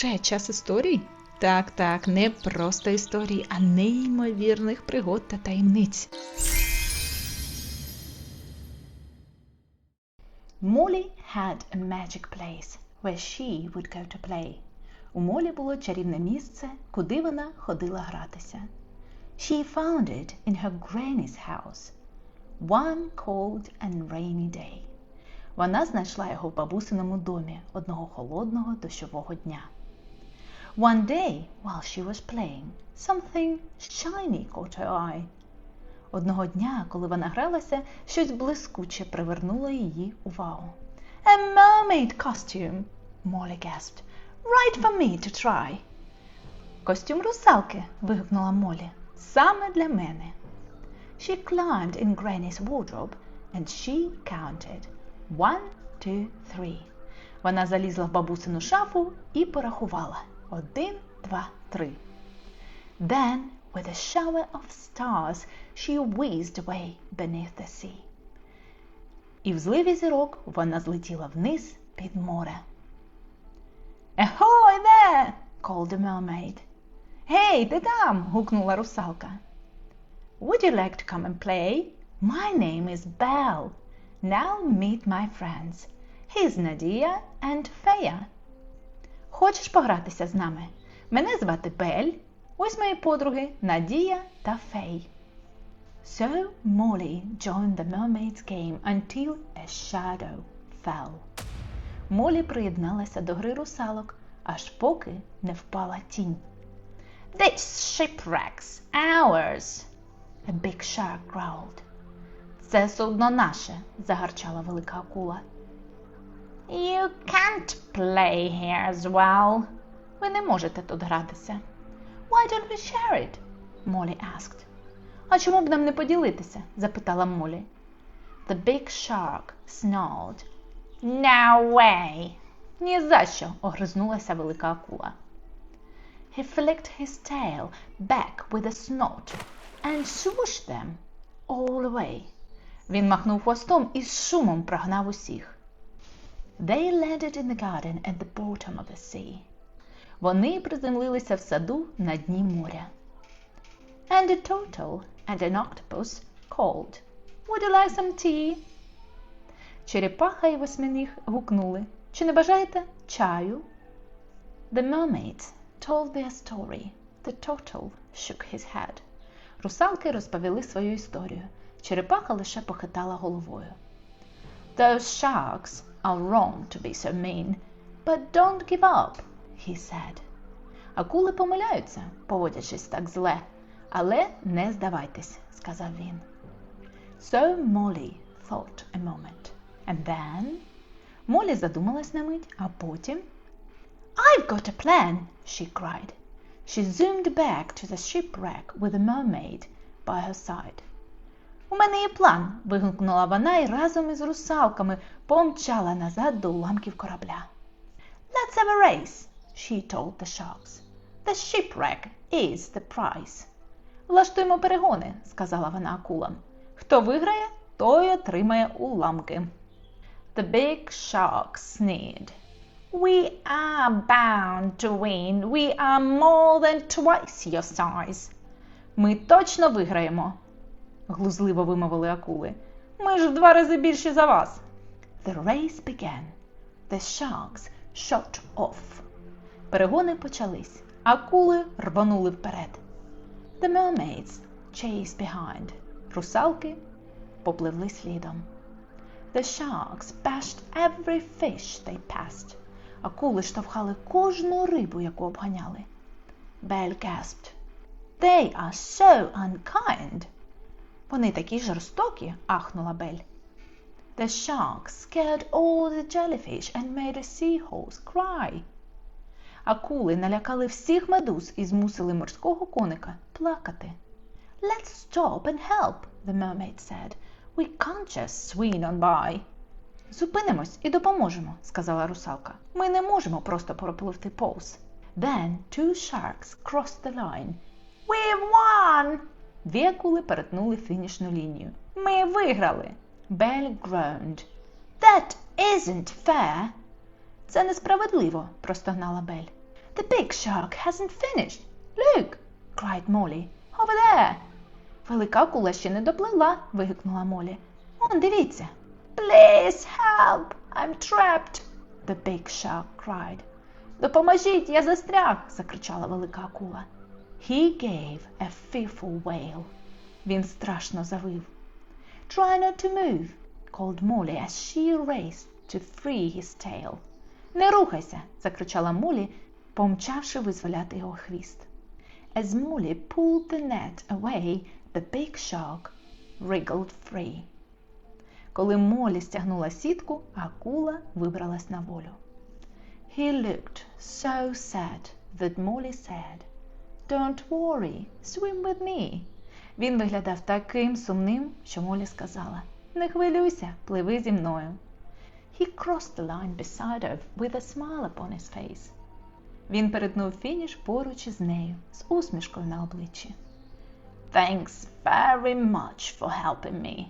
Вже час історій? Так, так, не просто історій, а неймовірних пригод та таємниць. Molly had a magic place where she would go to play. У Молі було чарівне місце, куди вона ходила гратися. She found it in her granny's house. One cold and rainy day. Вона знайшла його в бабусиному домі одного холодного дощового дня. One day, while she was playing, something shiny caught her eye. Одного дня, коли вона гралася, щось блискуче привернуло її увагу. A mermaid costume, Molly gasped. Right for me to try. Костюм русалки. вигукнула Молі. Саме для мене. She climbed in Granny's wardrobe and she counted. One, two, three. Вона залізла в бабусину шафу і порахувала. Один, два, три. Then, with a shower of stars, she whizzed away beneath the sea. І в зливі зірок вона злетіла вниз під море. Ahoy there! called the mermaid. Гей, ти там? гукнула русалка. Would you like to come and play? My name is Belle. Now meet my friends. Here's Nadia and Feya. Хочеш погратися з нами? Мене звати Бель. Ось мої подруги Надія та Фей. So Molly joined the mermaid's game until a shadow fell. Молі приєдналася до гри русалок, аж поки не впала тінь. This shipwreck's ours, a big shark growled. Це судно наше, загарчала велика акула. You can't play here as well. Ви не можете тут гратися. Why don't we share it? Molly asked. А чому б нам не поділитися? запитала Молі. The big shark snarled. No way. Ні за що, огризнулася велика акула. He flicked his tail back with a snort and swooshed them all away. Він махнув хвостом і з шумом прогнав усіх. They landed in the garden at the bottom of the sea. Вони приземлилися в саду на дні моря. And a turtle and an octopus called. Would you like some tea? Черепаха і восьминіг гукнули. Чи не бажаєте чаю? The mermaids told their story. The turtle shook his head. Русалки розповіли свою історію. Черепаха лише похитала головою. Those sharks are wrong to be so mean, but don't give up, he said. Акули помиляються, поводячись так зле, але не здавайтесь, сказав він. So Molly thought a moment. And then Молі задумалась на мить, а потім I've got a plan, she cried. She zoomed back to the shipwreck with the mermaid by her side. У мене є план. вигукнула вона і разом із русалками помчала назад до уламків корабля. Let's have a race, she told the sharks. The shipwreck is the prize. Влаштуємо перегони, сказала вона акулам. Хто виграє, той отримає уламки. The big shark sneered. We are bound to win. We are more than twice your size. Ми точно виграємо, глузливо вимовили акули. Ми ж в два рази більші за вас. The race began. The sharks shot off. Перегони почались. Акули рванули вперед. The mermaids chased behind. Русалки попливли слідом. The sharks bashed every fish they passed. Акули штовхали кожну рибу, яку обганяли. Belle gasped. They are so unkind. Вони такі жорстокі, ахнула Бель. The sharks scared all the jellyfish and made a seahorse cry. Акули налякали всіх медуз і змусили морського коника плакати. Let's stop and help, the mermaid said. We can't just swing on by. Зупинимось і допоможемо, сказала русалка. Ми не можемо просто пропливти повз. Then two sharks crossed the line. We've won! Дві акули перетнули фінішну лінію. Ми виграли. Belle groaned. That isn't fair. Це несправедливо, простогнала Бель. The big shark hasn't finished. Look, cried Molly. Over there. Велика акула ще не доплила, вигукнула Молі. Он, дивіться. Please help, I'm trapped, the big shark cried. Допоможіть, я застряг, закричала велика акула. He gave a fearful wail. Він страшно завив. Try not to move, called Molly as she raced to free his tail. Не рухайся, закричала Молі, помчавши визволяти його хвіст. As Molly pulled the net away, the big shark wriggled free. Коли Молі стягнула сітку, акула вибралась на волю. He looked so sad that Molly said, Don't worry, swim with me. Він виглядав таким сумним, що Молі сказала, Не хвилюйся, пливи зі мною. He crossed the line beside her with a smile upon his face. Він перетнув фініш поруч із нею з усмішкою на обличчі. Thanks very much for helping me.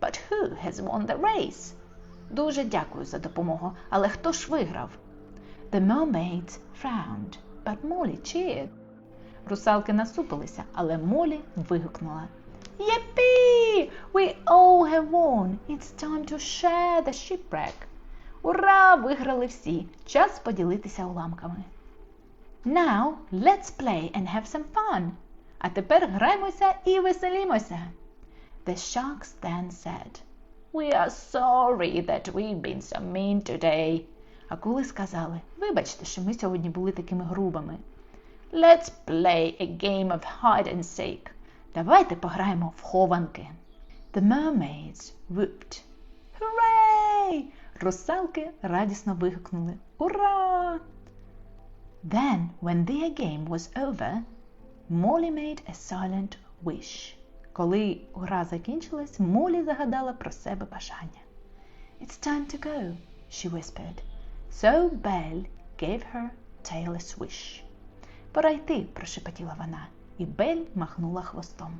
But who has won the race? Дуже дякую за допомогу, але хто ж виграв? The mermaids frowned, but Molly cheered. Русалки насупилися, але Молі вигукнула. Yippee! We all have won! It's time to share the shipwreck! Ура! Виграли всі! Час поділитися уламками. Now let's play and have some fun. А тепер граймося і веселімося. The sharks then said, We are sorry that we've been so mean today. Акули сказали, вибачте, що ми сьогодні були такими грубими. Let's play a game of hide and seek. Давайте пограємо в хованки. The mermaids whooped. Hooray! Русалки радісно вигукнули Ура! Then, when their game was over, Molly made a silent wish. Коли гра закінчилась, Молі загадала про себе бажання. It's time to go, she whispered. So Belle gave her tailless wish. Пора йти, прошепотіла вона, і Бель махнула хвостом.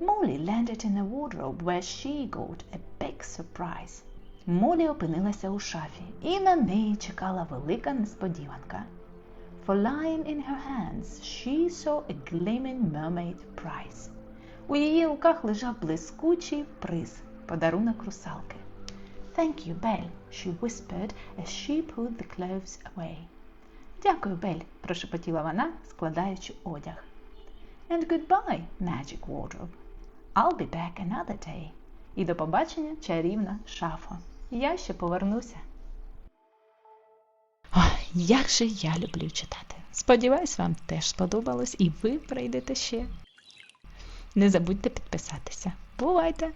Молі landed in a wardrobe where she got a big surprise. Молі опинилася у шафі, і на неї чекала велика несподіванка. For lying in her hands, she saw a gleaming mermaid prize. У її руках лежав блискучий приз, подарунок русалки. Thank you, Belle, she whispered as she put the clothes away. Дякую, Бель, прошепотіла вона, складаючи одяг. And goodbye, magic wardrobe. I'll be back another day. І до побачення, чарівна шафо. Я ще повернуся. Ой, як же я люблю читати. Сподіваюсь, вам теж сподобалось і ви прийдете ще. Не забудьте підписатися. Бувайте!